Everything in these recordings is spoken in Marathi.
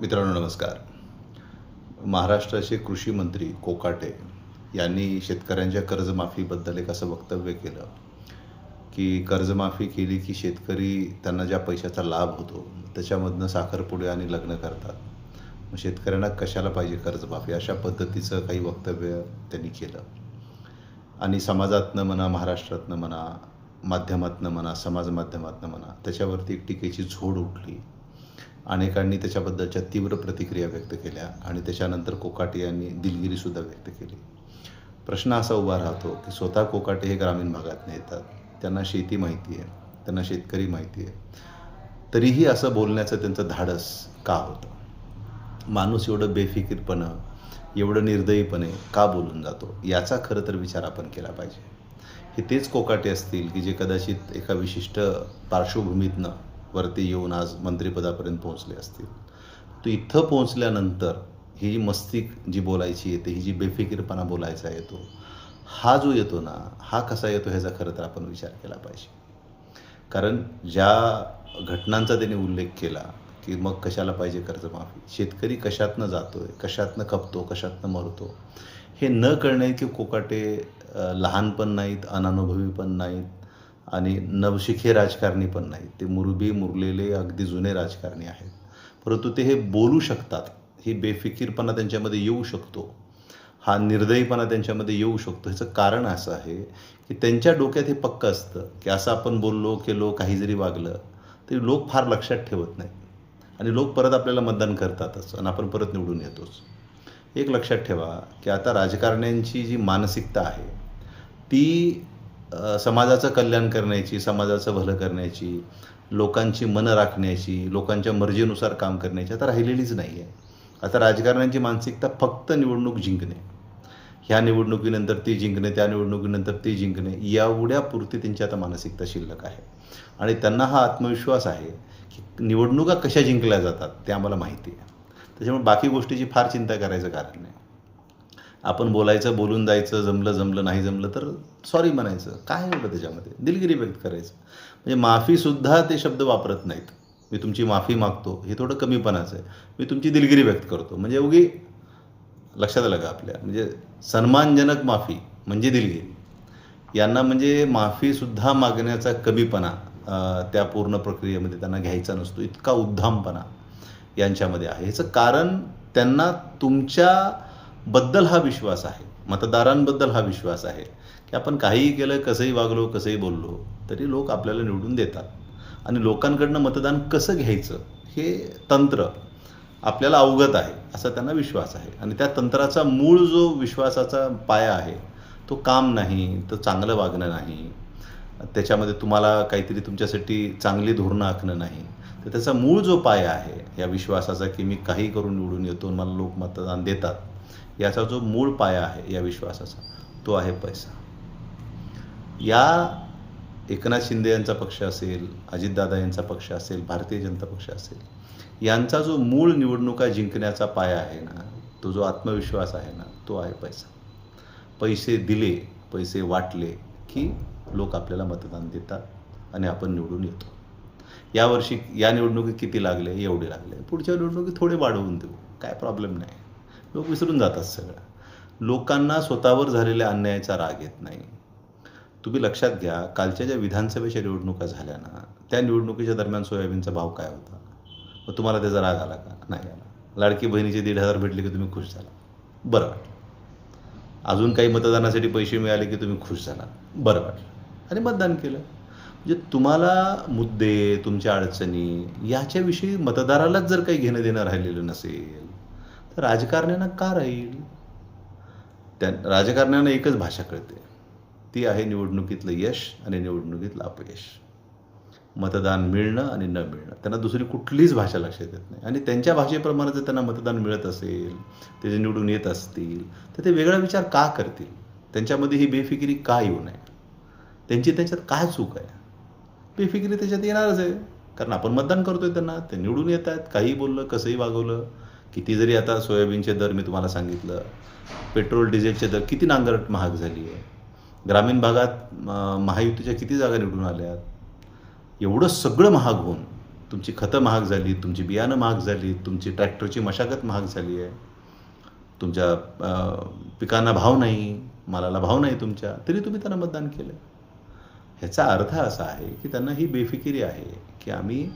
मित्रांनो नमस्कार. महाराष्ट्राचे कृषी मंत्री कोकाटे यांनी शेतकऱ्यांच्या कर्जमाफीबद्दल एक असं वक्तव्य केलं की कर्जमाफी केली की शेतकरी त्यांना ज्या पैशाचा लाभ होतो त्याच्यामधनं साखरपुडे आणि लग्न करतात. मग शेतकऱ्यांना कशाला पाहिजे कर्जमाफी? अशा पद्धतीचं काही वक्तव्य त्यांनी केलं. आणि समाजातनं म्हणा महाराष्ट्रातनं म्हणा माध्यमातनं म्हणा समाज माध्यमातनं म्हणा त्याच्यावरती एक टीकेची झोड उठली. अनेकांनी त्याच्याबद्दलच्या तीव्र प्रतिक्रिया व्यक्त केल्या आणि त्याच्यानंतर कोकाटे यांनी दिलगिरीसुद्धा व्यक्त केली. प्रश्न असा उभा राहतो की स्वतः कोकाटे हे ग्रामीण भागातून येतात त्यांना शेती माहिती आहे. त्यांना शेतकरी माहिती आहे. तरीही असं बोलण्याचं त्यांचं धाडस का होतं? माणूस एवढं बेफिकीरपणं एवढं निर्दयीपणे का बोलून जातो? याचा खरं तर विचार आपण केला पाहिजे. हे तेच कोकाटे असतील की जे कदाचित एका विशिष्ट पार्श्वभूमीतनं वरती येऊन आज मंत्रिपदापर्यंत पोहोचले असतील. तो इथं पोहोचल्यानंतर ही जी मस्ती जी बोलायची येते ही जी बेफिकीरपणा बोलायचा येतो हा जो येतो ना हा कसा येतो ह्याचा खरं तर आपण विचार केला पाहिजे. कारण ज्या घटनांचा त्यांनी उल्लेख केला की मग कशाला पाहिजे कर्जमाफी शेतकरी कशातनं जातोय कशातनं खपतो कशातनं मरतो हे न कळणे की कोकाटे लहान पण नाहीत अनानुभवी पण नाहीत आणि नवशिखे राजकारणी पण नाहीत ते मुरबी मुरलेले अगदी जुने राजकारणी आहेत. परंतु ते हे बोलू शकतात. ही बेफिकीरपणा त्यांच्यामध्ये येऊ शकतो. हा निर्दयीपणा त्यांच्यामध्ये येऊ शकतो. ह्याचं कारण असं आहे की त्यांच्या डोक्यात हे पक्कं असतं की असं आपण बोललो केलो काही जरी वागलं तरी लोक फार लक्षात ठेवत नाही. आणि लोक परत आपल्याला मतदान करतातच आणि आपण परत निवडून येतोच. एक लक्षात ठेवा की आता राजकारण्यांची जी मानसिकता आहे ती समाजाचं कल्याण करण्याची समाजाचं भलं करण्याची लोकांची मनं राखण्याची लोकांच्या मर्जीनुसार काम करण्याची आता राहिलेलीच नाही आहे आता राजकारण्यांची मानसिकता फक्त निवडणूक जिंकणे. ह्या निवडणुकीनंतर ती जिंकणे त्या निवडणुकीनंतर ती जिंकणे एवढ्यापुरती त्यांची आता मानसिकता शिल्लक आहे. आणि त्यांना हा आत्मविश्वास आहे की निवडणुका कशा जिंकल्या जातात ते आम्हाला माहिती आहे. त्याच्यामुळे बाकी गोष्टीची फार चिंता करायचं कारण नाही. आपण बोलायचं बोलून जायचं जमलं जमलं नाही जमलं तर सॉरी म्हणायचं. काय एवढं त्याच्यामध्ये? दिलगिरी व्यक्त करायचं. म्हणजे माफीसुद्धा ते शब्द वापरत नाहीत. मी तुमची माफी मागतो हे थोडं कमीपणाचं आहे. मी तुमची दिलगिरी व्यक्त करतो. म्हणजे उगी लक्षात आलं का आपल्या? म्हणजे सन्मानजनक माफी म्हणजे दिलगिरी. यांना म्हणजे माफीसुद्धा मागण्याचा कमीपणा त्या पूर्ण प्रक्रियेमध्ये त्यांना घ्यायचा नसतो. इतका उद्धामपणा यांच्यामध्ये आहे. ह्याचं कारण त्यांना तुमच्या बद्दल हा विश्वास आहे. मतदारांबद्दल हा विश्वास आहे. की आपण काहीही केलं कसंही वागलो कसंही बोललो तरी लोक आपल्याला निवडून देतात. आणि लोकांकडनं मतदान कसं घ्यायचं हे तंत्र आपल्याला अवगत आहे असा त्यांना विश्वास आहे. आणि त्या तंत्राचा मूळ जो विश्वासाचा पाया आहे तो काम नाही तो चांगलं वागणं नाही. त्याच्यामध्ये तुम्हाला काहीतरी तुमच्यासाठी चांगली धोरणं आखणं नाही. तर त्याचा मूळ जो पाया आहे या विश्वासाचा की मी काही करून निवडून येतो आणि मला लोक मतदान देतात. याचा जो मूळ पाया आहे या विश्वासाचा तो आहे पैसा. या एकनाथ शिंदे यांचा पक्ष असेल अजितदादा यांचा पक्ष असेल भारतीय जनता पक्ष असेल यांचा जो मूळ निवडणुका जिंकण्याचा पाया आहे ना तो जो आत्मविश्वास आहे ना तो आहे पैसा. पैसे दिले पैसे वाटले की लोक आपल्याला मतदान देतात आणि आपण निवडून येतो. यावर्षी या निवडणुकीत किती लागले? एवढे लागले. पुढच्या निवडणुकीत थोडे वाढवून देऊ. काय प्रॉब्लेम नाही. लोक विसरून जातात सगळं. लोकांना स्वतःवर झालेल्या अन्यायाचा राग येत नाही. तुम्ही लक्षात घ्या कालच्या ज्या विधानसभेच्या निवडणुका झाल्या ना त्या निवडणुकीच्या दरम्यान सोयाबीनचा भाव काय होता? मग तुम्हाला त्याचा राग आला का? नाही आला. लाडकी बहिणीचे दीड हजार भेटले की तुम्ही खुश झाला. बरं वाटलं. अजून काही मतदानासाठी पैसे मिळाले की तुम्ही खुश झाला. बरं वाटलं. आणि मतदान केलं. म्हणजे तुम्हाला मुद्दे तुमच्या अडचणी याच्याविषयी मतदारालाच जर काही घेणं देणं राहिलेलं नसेल तर राजकारण्यांना का राहील? त्या राजकारण्यांना एकच भाषा कळते. ती आहे निवडणुकीतलं यश आणि निवडणुकीतलं अपयश. मतदान मिळणं आणि न मिळणं. त्यांना दुसरी कुठलीच भाषा लक्षात येत नाही. आणि त्यांच्या भाषेप्रमाणे जर त्यांना मतदान मिळत असेल ते जे निवडून येत असतील तर ते वेगळा विचार का करतील? त्यांच्यामध्ये ही बेफिकिरी का येऊ नये? त्यांची त्याच्यात काय चूक आहे? बेफिकिरी त्याच्यात येणारच आहे. कारण आपण मतदान करतोय त्यांना. ते निवडून येत आहेत काही बोललं कसंही वागवलं. किती जरी आता सोयाबीनचे दर मी तुम्हाला सांगितलं पेट्रोल डिझेलचे दर किती नांगरट महाग झाली आहे. ग्रामीण भागात महायुतीच्या किती जागा निवडून आल्यात एवढं सगळं महाग होऊन तुमची खतं महाग झाली तुमची बियाणं महाग झाली तुमची ट्रॅक्टरची मशागत महाग झाली आहे. तुमच्या पिकांना भाव नाही मालाला भाव नाही तुमच्या तरी तुम्ही त्यांना मतदान केलं. ह्याचा अर्थ असा आहे की त्यांना ही बेफिकिरी आहे की आम्ही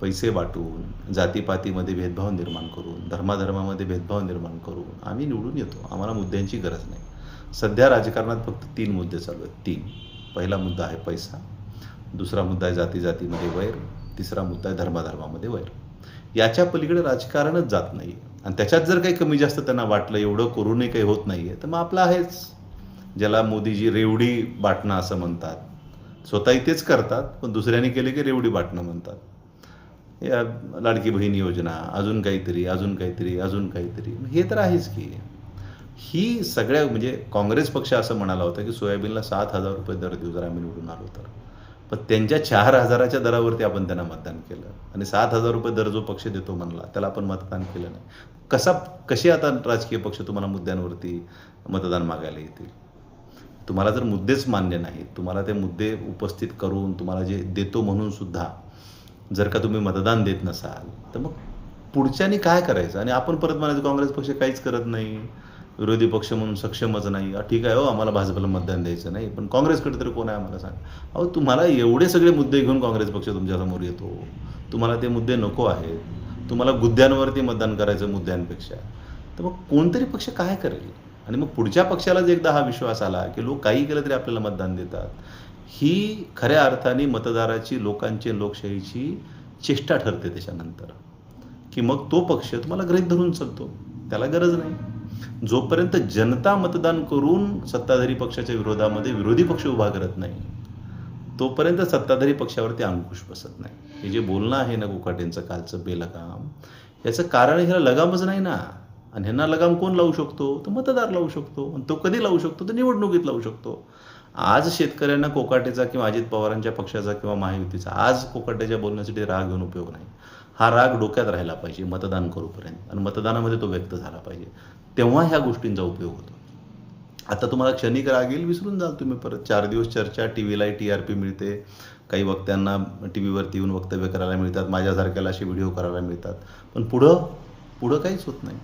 पैसे वाटून जातीपातीमध्ये भेदभाव निर्माण करून धर्माधर्मामध्ये भेदभाव निर्माण करून आम्ही निवडून येतो. आम्हाला मुद्द्यांची गरज नाही. सध्या राजकारणात फक्त तीन मुद्दे चालू आहेत. तीन. पहिला मुद्दा आहे पैसा. दुसरा मुद्दा आहे जाती जातीमध्ये वैर. तिसरा मुद्दा आहे धर्माधर्मामध्ये वैर. याच्या पलीकडे राजकारणच जात नाही आणि त्याच्यात जर काही कमी जास्त त्यांना वाटलं एवढं करूनही काही होत नाही आहे तर मग आपलं आहेच. ज्याला मोदीजी रेवडी बाटणं असं म्हणतात. स्वतः तेच करतात पण दुसऱ्याने केले की रेवडी बाटणं म्हणतात. या लाडकी बहीण योजना अजून काहीतरी अजून काहीतरी अजून काहीतरी. हे तर आहेच की. ही सगळ्या म्हणजे काँग्रेस पक्ष असं म्हणाला होता की सोयाबीनला सात हजार रुपये दर देऊ जर आम्ही निवडून आलो तर. पण त्यांच्या चार हजाराच्या दरावरती आपण त्यांना मतदान केलं. आणि सात हजार रुपये दर जो पक्ष देतो म्हणला त्याला आपण मतदान केलं नाही. कसा कसे आता राजकीय पक्ष तुम्हाला मुद्द्यांवरती मतदान मागायला येतील? तुम्हाला जर मुद्देच मान्य नाहीत तुम्हाला ते मुद्दे उपस्थित करून तुम्हाला जे देतो म्हणून सुद्धा जर का तुम्ही मतदान देत नसाल तर मग पुढच्यानी काय करायचं? आणि आपण परत म्हणायचं काँग्रेस पक्ष काहीच करत नाही विरोधी पक्ष म्हणून सक्षमच नाही. ठीक आहे हो आम्हाला भाजपला मतदान द्यायचं नाही पण काँग्रेसकडे तरी कोण आहे आम्हाला सांग? अहो तुम्हाला एवढे सगळे मुद्दे घेऊन काँग्रेस पक्ष तुमच्यासमोर येतो. तुम्हाला ते मुद्दे नको आहेत. तुम्हाला गुद्द्यांवरती मतदान करायचं मुद्द्यांपेक्षा. तर मग कोणतरी पक्ष काय करेल? आणि मग पुढच्या पक्षालाच एकदा हा विश्वास आला की लोक काही केलं तरी आपल्याला मतदान देतात. ही खऱ्या अर्थाने मतदाराची लोकांची लोकशाहीची चेष्टा ठरते त्याच्यानंतर. की मग तो पक्ष तुम्हाला गृहीत धरून चालतो. त्याला गरज नाही. जोपर्यंत जनता मतदान करून सत्ताधारी पक्षाच्या विरोधामध्ये विरोधी पक्ष उभा करत नाही तोपर्यंत सत्ताधारी पक्षावरती अंकुश बसत नाही. हे जे बोलणं आहे ना कोकाटेंचं कालचं बेलगाम याचं कारण ह्याला लगामच नाही ना. आणि ह्यांना लगाम कोण लावू शकतो? तर मतदार लावू शकतो. आणि तो कधी लावू शकतो? तर निवडणुकीत लावू शकतो. आज शेतकऱ्यांना कोकाटेचा किंवा अजित पवारांच्या पक्षाचा किंवा महायुतीचा आज कोकाटेच्या बोलण्यासाठी राग घेऊन उपयोग नाही. हा राग डोक्यात राहिला पाहिजे मतदान करूपर्यंत. आणि मतदानामध्ये तो व्यक्त झाला पाहिजे. तेव्हा ह्या गोष्टींचा उपयोग होतो. आता तुम्हाला क्षणिक राग येईल विसरून जाल तुम्ही परत. चार दिवस चर्चा टी व्हीलाही टी आर पी मिळते. काही वक्त्यांना टी व्हीवरती येऊन वक्तव्य करायला मिळतात. माझ्यासारख्याला असे व्हिडिओ करायला मिळतात. पण पुढं पुढं काहीच होत नाही.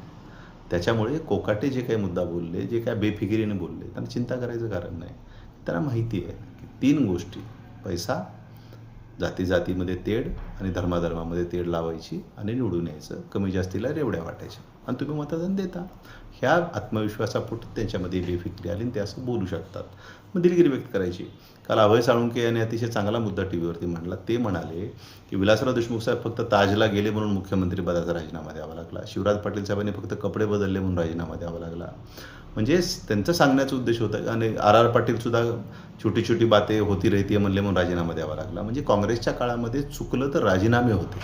त्याच्यामुळे कोकाटे जे काही मुद्दा बोलले जे काय बेफिकिरीने बोलले त्यांना चिंता करायचं कारण नाही. त्यांना माहिती आहे की तीन गोष्टी पैसा जाती जातीमध्ये तेढ आणि धर्माधर्मामध्ये तेढ लावायची आणि निवडून यायचं कमी जास्तीला रेवड्या वाटायच्या. आणि तुम्ही मतदान देता. ह्या आत्मविश्वासापोटी त्यांच्यामध्ये बेफिक्री आली आणि ते असं बोलू शकतात. मग दिलगिरी व्यक्त करायची. काल अभय साळुंके यांनी अतिशय चांगला मुद्दा टी व्हीवरती मांडला. ते म्हणाले की विलासराव देशमुख साहेब फक्त ताजला गेले म्हणून मुख्यमंत्री पदाचा राजीनामा द्यावा लागला. शिवराज पाटील साहेबांनी फक्त कपडे बदलले म्हणून राजीनामा द्यावा लागला. म्हणजे त्यांचं सांगण्याचा उद्देश होता आणि आर आर पाटील सुद्धा छोटी छोटी बाते होती रहती म्हणले म्हणून राजीनामा द्यावा लागला. म्हणजे काँग्रेसच्या काळामध्ये चुकलं तर राजीनामे होते.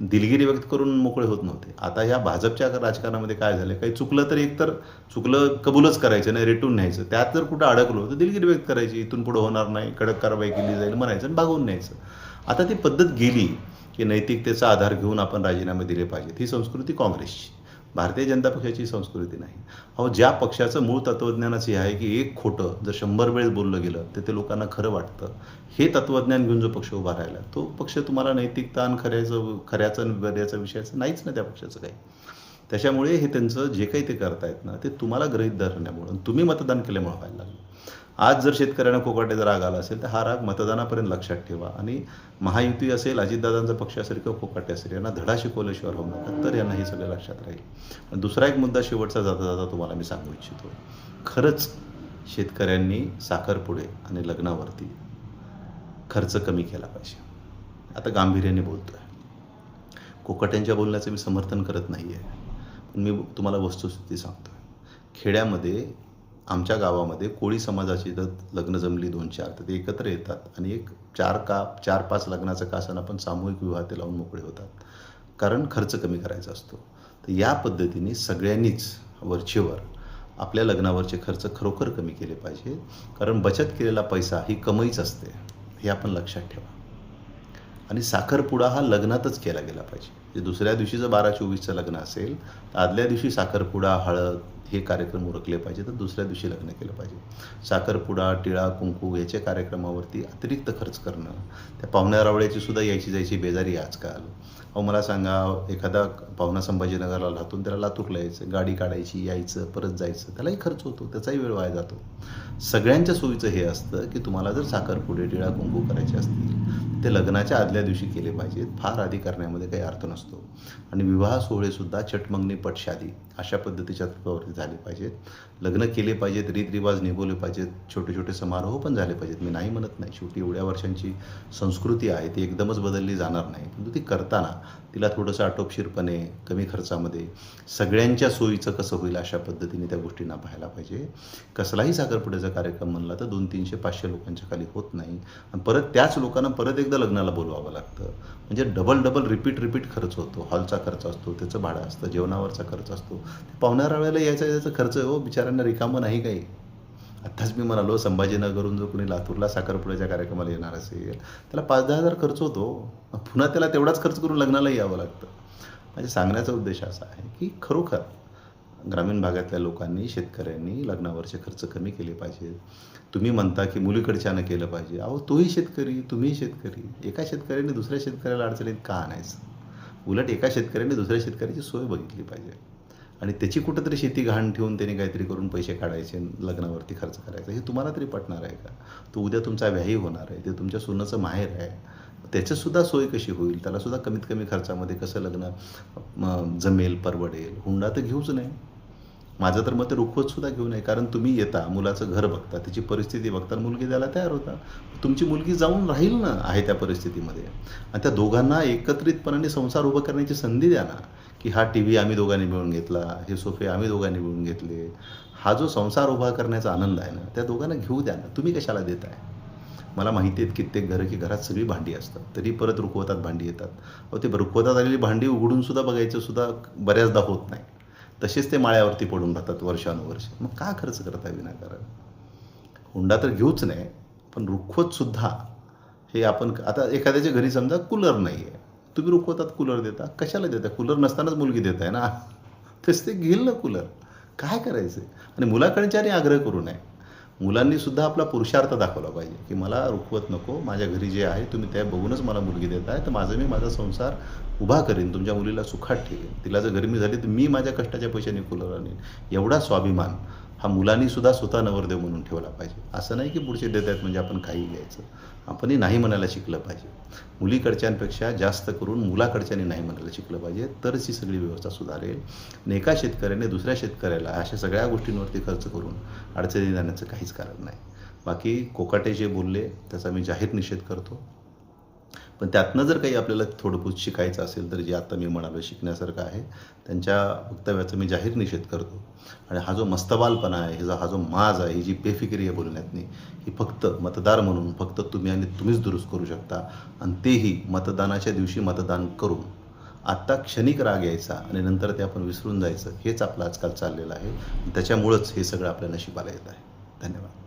दिलगिरी व्यक्त करून मोकळे होत नव्हते. आता या भाजपच्या राजकारणामध्ये काय झालं काही चुकलं तर एकतर चुकलं कबूलच करायचं नाही रेटून न्यायचं. त्यात जर कुठं अडकलो तर दिलगिरी व्यक्त करायची इथून पुढं होणार नाही कडक कारवाई केली जाईल म्हणायचं आणि भागवून न्यायचं. आता ती पद्धत गेली की नैतिकतेचा आधार घेऊन आपण राजीनामे दिले पाहिजेत. ही संस्कृती काँग्रेसची. भारतीय जनता पक्षाची संस्कृती नाही. अहो ज्या पक्षाचं मूळ तत्त्वज्ञानच हे आहे की एक खोटं जर शंभर वेळेस बोललं गेलं तर ते लोकांना खरं वाटतं. हे तत्त्वज्ञान घेऊन जो पक्ष उभा राहिला तो पक्ष तुम्हाला नैतिकता आणि खऱ्याचं खऱ्याचं आणि बऱ्याचं विषयाचं नाहीच ना त्या पक्षाचं काही. त्याच्यामुळे हे त्यांचं जे काही ते करतायत ना ते तुम्हाला गृहीत धरण्यामुळं तुम्ही मतदान केल्यामुळं व्हायला लागलं. आज जर शेतकऱ्यांना कोकाटेचा राग आला असेल तर हा राग मतदानापर्यंत लक्षात ठेवा. आणि महायुती असेल अजितदादांचा पक्ष असेल किंवा कोकाटे असेल यांना धडा शिकवल्याशिवाय राहू नका. तर यांना हे सगळं लक्षात राहील. पण दुसरा एक मुद्दा शेवटचा जाता जाता तुम्हाला मी सांगू इच्छितो. खरंच शेतकऱ्यांनी साखरपुडे आणि लग्नावरती खर्च कमी केला पाहिजे. आता गांभीर्याने बोलतो आहे कोकाट्यांच्या बोलण्याचं मी समर्थन करत नाही आहे पण मी तुम्हाला वस्तुस्थिती सांगतो खेड्यामध्ये आमच्या गावामध्ये कोळी समाजाची तर लग्न जमली दोन चार तर ते एकत्र येतात आणि एक चार का चार पाच लग्नाचं कासन आपण सामूहिक विवाह ते लावून मोकळे होतात. कारण खर्च कमी करायचा असतो. तर या पद्धतीने सगळ्यांनीच वरचेवर आपल्या लग्नावरचे खर्च खरोखर कमी केले पाहिजे. कारण बचत केलेला पैसा ही कमाईच असते. हे आपण लक्षात ठेवा. आणि साखरपुडा हा लग्नातच केला गेला पाहिजे. जे दुसऱ्या दिवशी जर बारा चोवीसचं लग्न असेल तर आदल्या दिवशी साखरपुडा हळद हे कार्यक्रम उरकले पाहिजे तर दुसऱ्या दिवशी लग्न केलं पाहिजे. साखरपुडा टिळा कुंकू याच्या कार्यक्रमावरती अतिरिक्त खर्च करणं त्या पाहुण्या रावळ्याची सुद्धा यायची जायची बेजारी आजकाल. अहो मला सांगा एखादा पाहुणा संभाजीनगरला राहतून त्याला लातूरला यायचं गाडी काढायची यायचं परत जायचं त्यालाही खर्च होतो त्याचाही वेळ वाया जातो. सगळ्यांच्या सोयीचं हे असतं की तुम्हाला जर साखरपुडे टिळा कुंकू करायचे असतील ते लग्नाच्या आदल्या दिवशी केले पाहिजेत. फार आधी करण्यामध्ये काही अर्थ नसतो. आणि विवाह सोहळेसुद्धा चटमंगणी पटशादी अशा पद्धतीच्या तत्वावरती झाले पाहिजेत. लग्न केले पाहिजेत रीतरिवाज निभवले पाहिजेत छोटे छोटे समारोह पण झाले पाहिजेत. मी नाही म्हणत नाही. शेवटी एवढ्या वर्षांची संस्कृती आहे ती एकदमच बदलली जाणार नाही. परंतु ती करताना तिला थोडंसं आटोपशीरपणे कमी खर्चामध्ये सगळ्यांच्या सोयीचं कसं होईल अशा पद्धतीने त्या गोष्टींना पाहायला पाहिजे. कसलाही साखरपुड्याचा कार्यक्रम म्हणला तर दोन तीनशे पाचशे लोकांच्या खाली होत नाही. आणि परत त्याच लोकांना परत एकदा लग्नाला बोलवावं लागतं. म्हणजे डबल डबल रिपीट रिपीट खर्च होतो. हॉलचा खर्च असतो त्याचं भाडं असतं जेवणावरचा खर्च असतो. पाहुणाऱ्या वेळेला यायचा याचा खर्च हो. बिचाऱ्यांना रिकामं नाही काही. आत्ताच मी म्हणालो संभाजीनगरहून जो कोणी लातूरला साखरपुड्याच्या कार्यक्रमाला येणार असेल त्याला पाच दहा हजार खर्च होतो. पुन्हा त्याला तेवढाच खर्च करून लग्नाला यावं लागतं. म्हणजे सांगण्याचा उद्देश असा आहे की खरोखर ग्रामीण भागातल्या लोकांनी शेतकऱ्यांनी लग्नावरचे खर्च कमी केले पाहिजेत. तुम्ही म्हणता की मुलीकडच्यानं केलं पाहिजे. अहो तोही शेतकरी तुम्ही शेतकरी. एका शेतकऱ्याने दुसऱ्या शेतकऱ्याला अडचणीत का आणायचं? उलट एका शेतकऱ्याने दुसऱ्या शेतकऱ्याची सोय बघितली पाहिजे. आणि त्याची कुठंतरी शेती घाण ठेवून त्याने काहीतरी करून पैसे काढायचे लग्नावरती खर्च करायचा. हे तुम्हाला तरी पटणार आहे का? तो उद्या तुमचा व्याही होणार आहे. ते तुमच्या सुनाचं माहेर आहे. त्याच्यासुद्धा सोय कशी होईल? त्यालासुद्धा कमीत कमी खर्चामध्ये कसं लग्न जमेल परवडेल? हुंडा तर घेऊच नाही. माझं तर मत रुखवतसुद्धा घेऊ नये कारण तुम्ही येता मुलाचं घर बघता त्याची परिस्थिती बघता आणि मुलगी द्यायला तयार होता. तुमची मुलगी जाऊन राहील ना आहे त्या परिस्थितीमध्ये. आणि त्या दोघांना एकत्रितपणाने संसार उभा करण्याची संधी द्या ना की हा टी व्ही आम्ही दोघांनी मिळून घेतला हे सोफे आम्ही दोघांनी मिळून घेतले. हा जो संसार उभा करण्याचा आनंद आहे ना त्या दोघांना घेऊ द्या ना. तुम्ही कशाला देताय? मला माहिती आहेत कित्येक घरं की घरात सगळी भांडी असतात. तरी परत रुखवतात भांडी येतात. अहो ते रुखवतात आलेली भांडी उघडून सुद्धा बघायचं सुद्धा बऱ्याचदा होत नाही. तसेच ते माळ्यावरती पडून राहतात वर्षानुवर्ष. मग का खर्च करता विनाकारण? हुंडा तर घेऊच नाही पण रुखवतसुद्धा हे आपण आता एखाद्याच्या घरी समजा कूलर नाही आहे तुम्ही रुखवतात कूलर देता? कशाला देता? कूलर नसतानाच मुलगी देत आहे ना? तसं ते घेईल ना कूलर. काय करायचं आणि मुलाकडच्याने आग्रह करू नये. मुलांनी सुद्धा आपला पुरुषार्थ दाखवला पाहिजे की मला रुखवत नको माझ्या घरी जे आहे तुम्ही त्या बघूनच मला मुलगी देत आहे तर माझं मी माझा संसार उभा करेन तुमच्या मुलीला सुखात ठेवेन. तिला जर गरमी झाली तर मी माझ्या कष्टाच्या पैशाने कूलर आणेन एवढा स्वाभिमान. हा मुलांनी सुद्धा स्वतः नवरदेव म्हणून ठेवला पाहिजे. असं नाही की पुढचे देत आहेत म्हणजे आपण काही घ्यायचं. आपणही नाही म्हणायला शिकलं पाहिजे. मुलीकडच्यांपेक्षा जास्त करून मुलाकडच्यांनी नाही म्हणायला शिकलं पाहिजे तरच ही सगळी व्यवस्था सुधारेल. आणि एका शेतकऱ्याने दुसऱ्या शेतकऱ्याला अशा सगळ्या गोष्टींवरती खर्च करून अडचणी जाण्याचं काहीच कारण नाही. बाकी कोकाटे जे बोलले त्याचा मी जाहीर निषेध करतो. पण त्यातनं जर काही आपल्याला थोडं शिकायचं असेल तर जे आता मी म्हणालो शिकण्यासारखं आहे त्यांच्या वक्तव्याचा मी जाहीर निषेध करतो. आणि हा जो मस्तबालपणा आहे ह्याचा हा जो माज आहे ही जी बेफिकिरी आहे बोलण्यातनी ही फक्त मतदार म्हणून फक्त तुम्ही आणि तुम्हीच दुरुस्त करू शकता. आणि तेही मतदानाच्या दिवशी मतदान करून आत्ता क्षणिक राग यायचा आणि नंतर ते आपण विसरून जायचं हेच आपलं आजकाल चाललेलं आहे. त्याच्यामुळंच हे सगळं आपल्या नशिबाला येत आहे. धन्यवाद.